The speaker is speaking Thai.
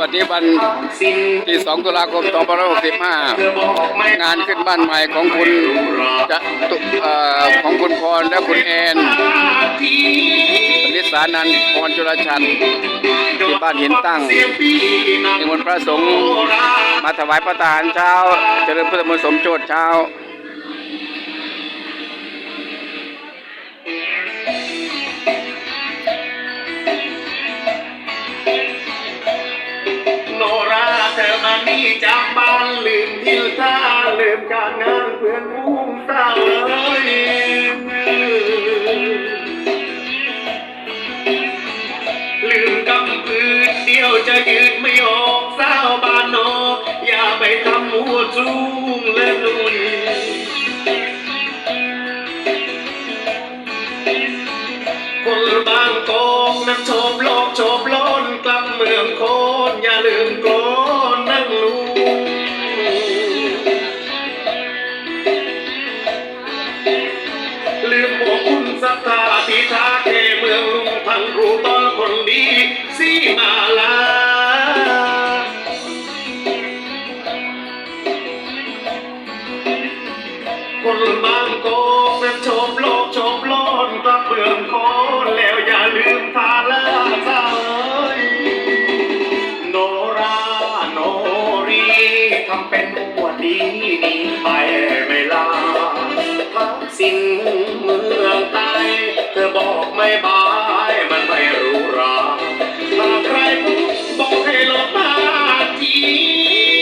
ปฏิบัติสิ้นที่ 2 ตุลาคม 2565 งานขึ้นบ้านใหม่ของคุณจะตุเอ่อของคุณพรและคุณแอนปณิสานันพรจุลชันที่บ้านหินตั้งเสียงปีนั้นนิมนต์พระสงฆ์มาถวายพระทารเช้า เจริญพุทธมนต์สมโจทย์เช้า อมานี่จากบ้านลืมทิวท่าลืมการงานเพื่อนภูมิเศร้าเลยลืมกำปืนเดียวจะยืนไม่ออกสาวบ้านนอกอย่าไปทำหัวจุ้งและลุยคนบางกอกนั้นโฉบโลกโฉบล้นกลับเมืองโคนอย่าลืมโกนนั่ง ลืมบอกคุณศรัทธาที่ท่าเทเมืองลุงพันรู้ตอนคนดีสีมาลาคนบางโกกนั้นโฉบโลกโฉบล้นกลับเมืองโคนแล้วอย่าลืมทาลาสายโนราโนรีทำเป็นอวดดีนีไป สิ้นเมืองไกลเธอบอกไม่บา